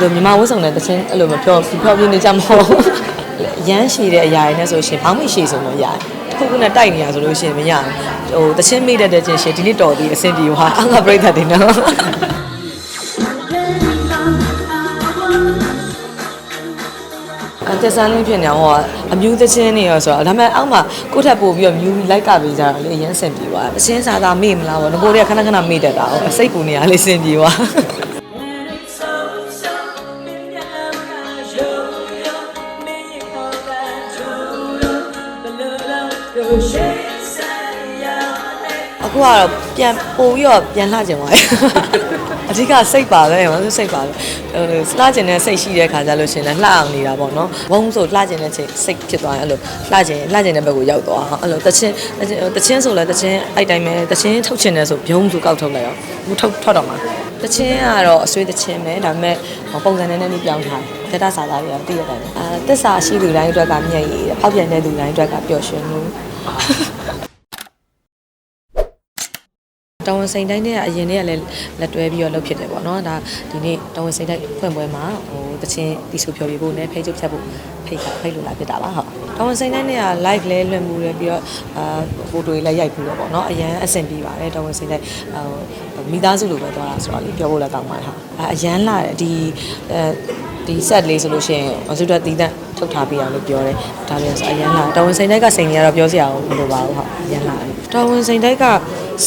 လိုမြန်မာဝတ်ဆောင်တဲ့တချင်းအဲ့လိုမဖြောဖြောပြနေကြမဟုတ်ရမ်းရှည်တဲ့အရာတွေနဲ့ဆိုရှင်ဘောင်းမရှိဆိုလို့ရတယ်တစ်ခုခုနဲ့တိုက်နေရဆိုလို့ရှိရင်မရဘူးဟိုတချင်းမိတတ်တဲ့ချင်းရှင်ဒီနေ့တော်ဒီအဆင်ပြေဟာအငါပြိတ္တာတင်နော်အတက်ဆန်းလေးဖြစ်နေဟောအမြူးသချင်းနေရောဆိုတော့ဒါပေမဲ့အောက်မှာကိုယ့်ထပ်ပို့ပြီးတော့မြူးလိုက်ကပေးကြတာလေအရင်ဆင်ပြေသွားအချင်းစာသာမေ့မလားဗောငကိုတွေကခဏခဏမေ့တတ်တာဟုတ်စိတ်ပူနေရလေးဆင်ပြေသွား အခုကတော့ပြန်ပို့ပြီးတော့ပြန်လှကျင်သွားတယ်အဓိကစိတ်ပါပဲမဟုတ်စိတ်ပါပဲဟိုလှကျင်တဲ့စိတ်ရှိတဲ့ခါကျလို့ရှရင်လည်းလှအောင်နေတာပေါ့နော်ဘုံဆိုလှကျင်တဲ့ချိန်စိတ်ဖြစ်သွားရင်အဲ့လိုလှကျင်လှကျင်တဲ့ဘက်ကိုရောက်သွားအဲ့လိုတချင်းတချင်းဆိုလည်းတချင်းအဲ့တိုင်းပဲတချင်းထုတ်ချင်တယ်ဆိုဘုံဆိုကောက်ထုတ်လိုက်ရောဘူးထုတ်ထွက်တော့မှာတချင်းကတော့အဆွေးတချင်းပဲဒါပေမဲ့ပုံစံနဲ့နဲ့ပြောင်းထားတယ်တက်တာစာသားတွေကတည့်ရတယ်အာတစ္ဆာရှိသူတိုင်းအတွက်ကမြည့်ရည်ဖောက်ပြန်တဲ့သူတိုင်းအတွက်ကပျော်ရွှင်မှု တော်ဝင်စိန်တိုင်းနဲ့ကအရင်တည်းကလည်းလက်တွဲပြီးတော့လုပ်ဖြစ်တယ်ပေါ့နော်ဒါဒီနေ့တော်ဝင်စိန်တိုင်းဖွင့်ပွဲမှာဟိုတချင်းတီဆိုဖြော်ပြဖို့နဲ့ဖိတ်ချုပ်ဖြတ်ဖို့ဖိတ်ဖိတ်လို့လာဖြစ်တာပါဟုတ် တော်ဝင်စိန်တိုင်းနဲ့က live လဲလွှင့်မှုရပြီးတော့အာဖိုတိုတွေလည်းရိုက်ပြီးတော့ပေါ့နော်အရန်အဆင်ပြေပါတယ်တော်ဝင်စိန်တိုင်းဟိုမိသားစုလိုပဲသွားတာဆိုတော့လေပြောဖို့လည်းတောင်းပါတယ်ဟာအရန်လာတယ်ဒီအဲဒီ set လေးဆိုလို့ရှိရင်အစုတက်တီးတဲ့ထုတ်ထားပေးအောင်လို့ပြောတယ်ဒါလည်းဆိုအရန်လာတော်ဝင်စိန်တိုက်ကစိန်ကြီးကတော့ပြောစရာမလိုပါဘူးဟုတ်အရန်လာတယ်တော်ဝင်စိန်တိုက်က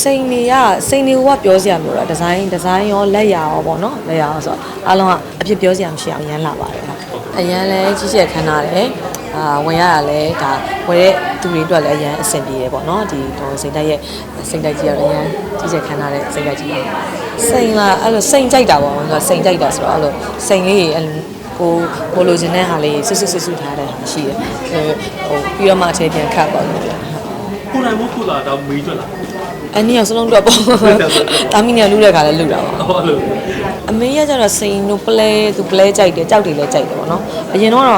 စိန်နေရစိန်နေကပြောစရာမလိုတာဒီဇိုင်းဒီဇိုင်းရောလက်ရရောပေါ့နော်လက်ရရောဆိုတော့အားလုံးကအဖြစ်ပြောစရာမရှိအောင်အရန်လာပါတယ်ဟုတ်အရန်လဲကြီးကျယ်ခမ်းနားတယ် အာဝင်ရတာလဲဒါဝယ်တဲ့သူတွေအတွက်လည်းအရန်အဆင်ပြေတယ်ပေါ့နော်ဒီတော်ဝင်စိန်တိုက်ရဲ့စိန်တိုက်ကြီးကတော့အရန်ကြီးကျယ်ခမ်းနားတဲ့စိန်တိုက်ကြီးပါစိန်လာအဲ့လိုစိန်ကြိုက်တာပေါ့ဆိုတော့စိန်ကြိုက်တာဆိုတော့အဲ့လိုစိန်လေးအဲ့လိုကိုကိုလိုချင်တဲ့ဟာလေးဆွဆွဆွဆွထားတဲ့ဟာရှိတယ်ဟိုဟိုပြီးတော့မှအချင်းပြန်ခတ်ပါလို့ကိုယ်တိုင်မဟုတ်တာတော့မေးကြလားအနည်းအောင်စလုံးတော့ပေါ့တာမီနဲ့လူတဲ့ခါလည်းလူတာပါဟောလို့အမေကကျတော့စိန်တို့ပလဲသူပလဲကြိုက်တယ်ကြောက်တွေလည်းကြိုက်တယ်ပေါ့နော်အရင်တော့ဟို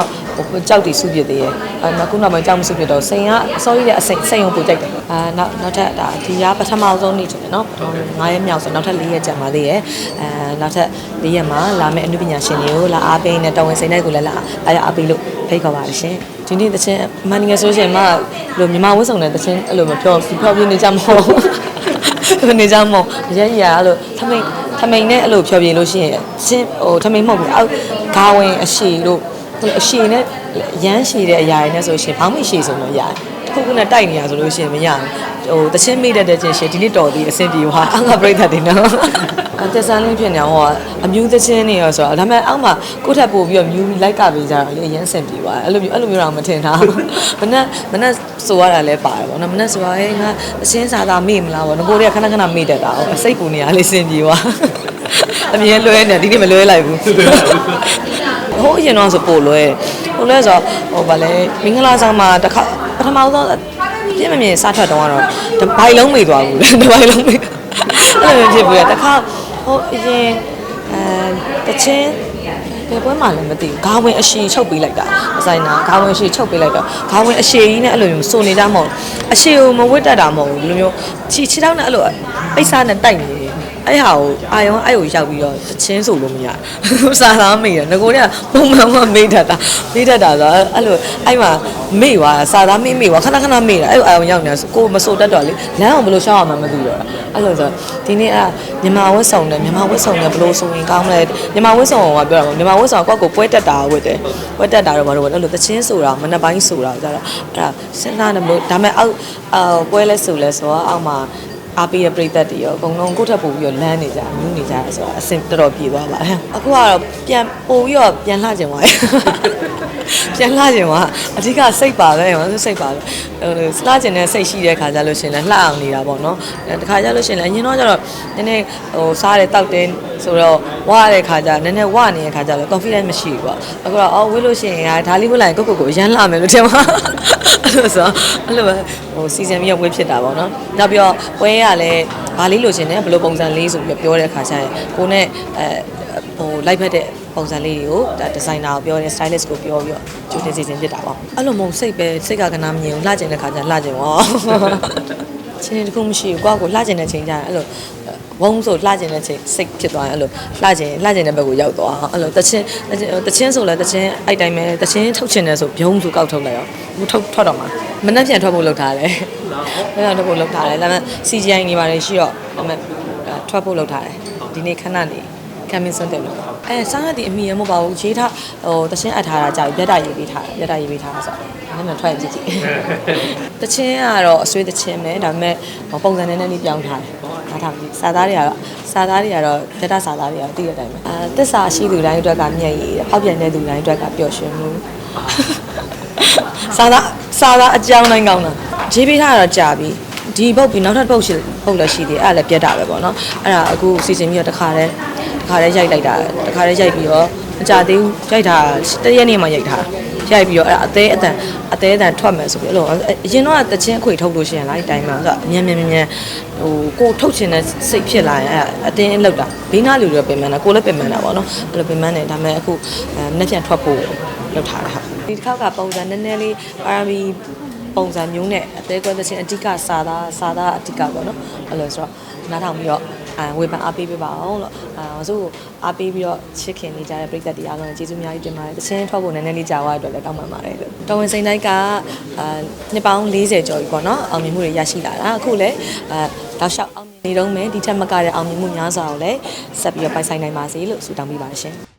ကြောက်တွေစုပြစ်သေးရဲ့အဲနောက်ခုနောက်ပိုင်းကြောက်မစုပြစ်တော့စိန်ကအစောကြီးတဲ့အစိန်စိန်ကိုပိုကြိုက်တယ်အာနောက်နောက်ထပ်ဒါဒီကပထမဆုံးနေ့ထင်တယ်နော်9ရက်မြောက်ဆိုနောက်ထပ်4ရက်ကြာပါသေးရဲ့အဲနောက်ထပ်4ရက်မှာလာမယ့်အနုပညာရှင်တွေကိုလာအားပေးနဲ့တော်ဝင်စိန်တိုက်ကိုလည်းလာအားအားပေးလို့ဖိတ်ခေါ်ပါတယ်ရှင်ဒီနေ့တချင်းမန်နီငယ်ဆိုရှင်မလို့မြန်မာဝတ်ဆောင်တဲ့တချင်းအဲ့လိုမဖြောဖြောပြနေကြမဟုတ်နေကြမဟုတ်ရရရအဲ့လိုထမိန်ထမိန်နဲ့အဲ့လိုဖြောပြလို့ရှိရင်ရှင်းဟိုထမိန်မဟုတ်ဘူးအောက်ဂါဝင်အရှိတို့ အရှိနဲ့ရမ်းရှိတဲ့အရာတွေနဲ့ဆိုရှင်ဘောင်းမရှိဆိုလို့ရတယ်တစ်ခုခုနဲ့တိုက်နေရဆိုလို့ရှိရင်မရဘူးဟိုတချင်းမိတတ်တဲ့ချင်းရှင်ဒီနေ့တော်ဒီအဆင်ပြေဟာအငါပြိတ္တာတင်နော်အတက်ဆန်းလေးဖြစ်နေဟောအမြူးသချင်းနေရောဆိုတော့ဒါပေမဲ့အောက်မှာကိုယ့်ထပ်ပို့ပြီးတော့မြူးလိုက်ကပေးကြတာလေအရင်အဆင်ပြေသွားတယ်အဲ့လိုမျိုးအဲ့လိုမျိုးတော့မထင်တာမနဲ့မနဲ့ဆိုရတာလည်းပါတယ်ပေါ့နော်မနဲ့ဆိုရဟဲ့ငါအချင်းစာသာမေ့မလားပေါ့ငကိုတွေကခဏခဏမေ့တတ်တာဟုတ်စိတ်ပူနေရလေးစင်ပြေသွားအမြဲလွဲနေဒီနေ့မလွဲလိုက်ဘူး ဟိုအရင်တော့ဆိုပို့လွဲဟိုလဲဆိုဟိုဗာလဲမင်္ဂလာဆောင်မှာတစ်ခါပထမဆုံးပြင်းမမြင်စထွက်တော့ကတော့တပိုင်လုံးမေ့သွားဘူးတပိုင်လုံးမေ့အဲ့လိုဖြစ်ပြီးတော့တစ်ခါဟိုအရင်အဲတချင်းဘယ်ပွဲမှလည်းမသိဘူးဂါဝင်အရှိချုပ်ပေးလိုက်တာအဆိုင်နာဂါဝင်အရှိချုပ်ပေးလိုက်တော့ဂါဝင်အရှိကြီးနဲ့အဲ့လိုမျိုးစုံနေကြမဟုတ်အရှိကိုမဝတ်တတ်တာမဟုတ်ဘူးဒီလိုမျိုးခြေခြေထောက်နဲ့အဲ့လိုပိတ်စားနဲ့တိုက်နေတယ် အဲ့ဟာကိုအာယုံအဲ့ကိုရောက်ပြီးတော့တချင်းဆိုလို့မရဘူးစာသားမေ့တယ်ငကိုကပုံမှန်ကမေ့တတ်တာမေ့တတ်တာဆိုတော့အဲ့လိုအဲ့မှာမေ့သွားစာသားမေ့မေ့သွားခဏခဏမေ့တာအဲ့အာယုံရောက်နေတာဆိုကိုမဆိုတတ်တော့လေလမ်းအောင်ဘယ်လိုရှောက်အောင်မှမသိတော့တာအဲ့လိုဆိုဒီနေ့အဲ့မြန်မာဝတ်ဆောင်တယ်မြန်မာဝတ်ဆောင်တယ်ဘယ်လိုဆိုရင်ကောင်းမလဲမြန်မာဝတ်ဆောင်ကပြောတာပေါ့မြန်မာဝတ်ဆောင်ကောက်ကိုပွဲတက်တာဝတ်တယ်ပွဲတက်တာတော့ဘာလို့လဲအဲ့လိုတချင်းဆိုတာမနက်ပိုင်းဆိုတာကြတော့အဲ့ဒါစဉ်းစားနေမလို့ဒါပေမဲ့အောက်အော်ပွဲလဲဆိုလဲဆိုတော့အောက်မှာ အားပေးရပြိသက်တွေရောအကုန်လုံးကိုယ့်ထပ်ပို့ပြီးတော့လမ်းနေကြမြူးနေကြဆိုတော့အဆင်တော်တော်ပြေသွားပါတယ်အခုကတော့ပြန်ပို့ပြီးတော့ပြန်လှကျင်သွားတယ် ပြန်လှကျင်သွားအဓိကစိတ်ပါပဲမဟုတ်စိတ်ပါပဲဟိုလှကျင်တဲ့စိတ်ရှိတဲ့ခါကျလို့ရှိရင်လည်းလှအောင်နေတာပေါ့နော်အဲတခါကျလို့ရှိရင်လည်းအရင်တော့ကျတော့နည်းနည်းဟိုစားတယ်တောက်တယ်ဆိုတော့ဝရတဲ့ခါကျနည်းနည်းဝနေတဲ့ခါကျတော့ confidence မရှိဘူးပေါ့အခုတော့အော်ဝေးလို့ရှိရင်ဒါလေးဝေးလိုက်ရင်ကိုကိုကိုရမ်းလာမယ်လို့ထင်ပါအဲ့လိုဆိုအဲ့လိုပဲဟိုစီစဉ်ပြီးတော့ဝေးဖြစ်တာပေါ့နော်နောက်ပြီးတော့ဝဲရလည်းဘာလေးလိုချင်တယ်ဘယ်လိုပုံစံလေးဆိုပြီးပြောတဲ့ခါကျရင်ကိုနဲ့အဲဟိုလိုက်ဖက်တဲ့ ပုံစံလေးတွေကိုဒါဒီဇိုင်နာကိုပြောတယ် stylist ကိုပြောပြီးတော့ကျူတင်စီစဉ်ဖြစ်တာပေါ့အဲ့လိုမဟုတ်စိတ်ပဲစိတ်ကကနာမမြင်ဘူးလှကျင်တဲ့ခါကျလှကျင်ပေါ့ချင်းတစ်ခုမရှိဘူးကိုကကိုလှကျင်တဲ့ချိန်ကျရင်အဲ့လိုဝုန်းဆိုလှကျင်တဲ့ချိန်စိတ်ဖြစ်သွားရင်အဲ့လိုလှကျင်လှကျင်တဲ့ဘက်ကိုရောက်သွားအဲ့လိုတချင်းတချင်းဆိုလဲတချင်းအဲ့တိုင်းပဲတချင်းထုတ်ချင်တယ်ဆိုဘုံဆိုကောက်ထုတ်လိုက်ရောဘူးထုတ်ထွက်တော့မှာမနှက်ပြန်ထွက်ဖို့လုပ်ထားတယ်မနှက်ထွက်ဖို့လုပ်ထားတယ်ဒါပေမဲ့ CGI နေပါတယ်ရှိတော့ဒါပေမဲ့ထွက်ဖို့လုပ်ထားတယ်ဒီနေ့ခဏနေ ကမ်မင်းစွန်းတယ်လို့အဲစားရတဲ့အမိရမဟုတ်ပါဘူးရေးထားဟိုတချင်းအပ်ထားတာကြာပြီပြတ်တာရေးပေးထားတယ်ပြတ်တာရေးပေးထားတာဆိုတော့အဲ့မှာထွက်ရင်ကြည့်ကြည့်တချင်းကတော့အဆွေးတချင်းပဲဒါပေမဲ့ပုံစံနဲ့နဲ့ပြောင်းထားတယ်အားထားပြီစာသားတွေကတော့စာသားတွေကတော့ပြတ်တာစာသားတွေကတော့တည့်တဲ့အတိုင်းပဲအာသစ္စာရှိသူတိုင်းအတွက်ကမျက်ရည်တယ်ဖောက်ပြန်တဲ့သူတိုင်းအတွက်ကပျော်ရွှင်မှုစာသားစာသားအကြောင်းတိုင်းကောင်းတာဂျေးပေးထားတာကြာပြီဒီပုတ်ပြီးနောက်ထပ်ပုတ်ရှိပုတ်လည်းရှိသေးအဲ့ဒါလည်းပြတ်တာပဲပေါ့နော်အဲ့ဒါအခုစီစဉ်ပြီးတော့တခါတည်းတ ခါတည်းရိုက်လိုက်တာတခါတည်းရိုက်ပြီးတော့မကြသေးဘူးရိုက်တာတရက်နေ့မှရိုက်တာရိုက်ပြီးတော့အဲ့ဒါအသေးအတန်အသေးအတန်ထွက်မယ်ဆိုပြီးအဲ့လိုအရင်တော့တချင်းအခွေထုတ်လို့ရှိရင်လားဒီတိုင်းမှာဆိုတော့အမြန်မြန်မြန်မြန်ဟိုကိုထုတ်ချင်တဲ့စိတ်ဖြစ်လာရင်အဲ့အတင်းလောက်တာဘေးနားလူတွေပင်မန်းတာကိုလည်းပင်မန်းတာပေါ့နော်အဲ့လိုပင်မန်းတယ်ဒါပေမဲ့အခုအဲနှစ်ပြန်ထွက်ဖို့လောက်ထားတာဟုတ်ဒီတစ်ခေါက်ကပုံစံနည်းနည်းလေး R&B ပုံစံမျိုးနဲ့အသေးကွဲသချင်းအဓိကစာသားစာသားအဓိကပေါ့နော်အဲ့လိုဆိုတော့နားထောင်ပြီးတော့ အဲဝေဖန်အားပေးပေးပါအောင်လို့အဲဆိုအားပေးပြီးတော့ချစ်ခင်နေကြတဲ့ပရိသတ်တွေအားလုံးကိုကျေးဇူးအများကြီးတင်ပါတယ်တချင်းထွက်ဖို့နည်းနည်းလေးကြာသွားတဲ့အတွက်လည်းတောင်းပန်ပါတယ်လို့တော်ဝင်စိန်တိုက်ကအာနှစ်ပေါင်း40ကျော်ပြီပေါ့နော်အောင်မြင်မှုတွေရရှိလာတာအခုလည်းအဲတောက်လျှောက်အောင်မြင်နေတော့မယ်ဒီထက်မကတဲ့အောင်မြင်မှုများစွာကိုလည်းဆက်ပြီးတော့ပိုင်ဆိုင်နိုင်ပါစေလို့ဆုတောင်းပေးပါရှင်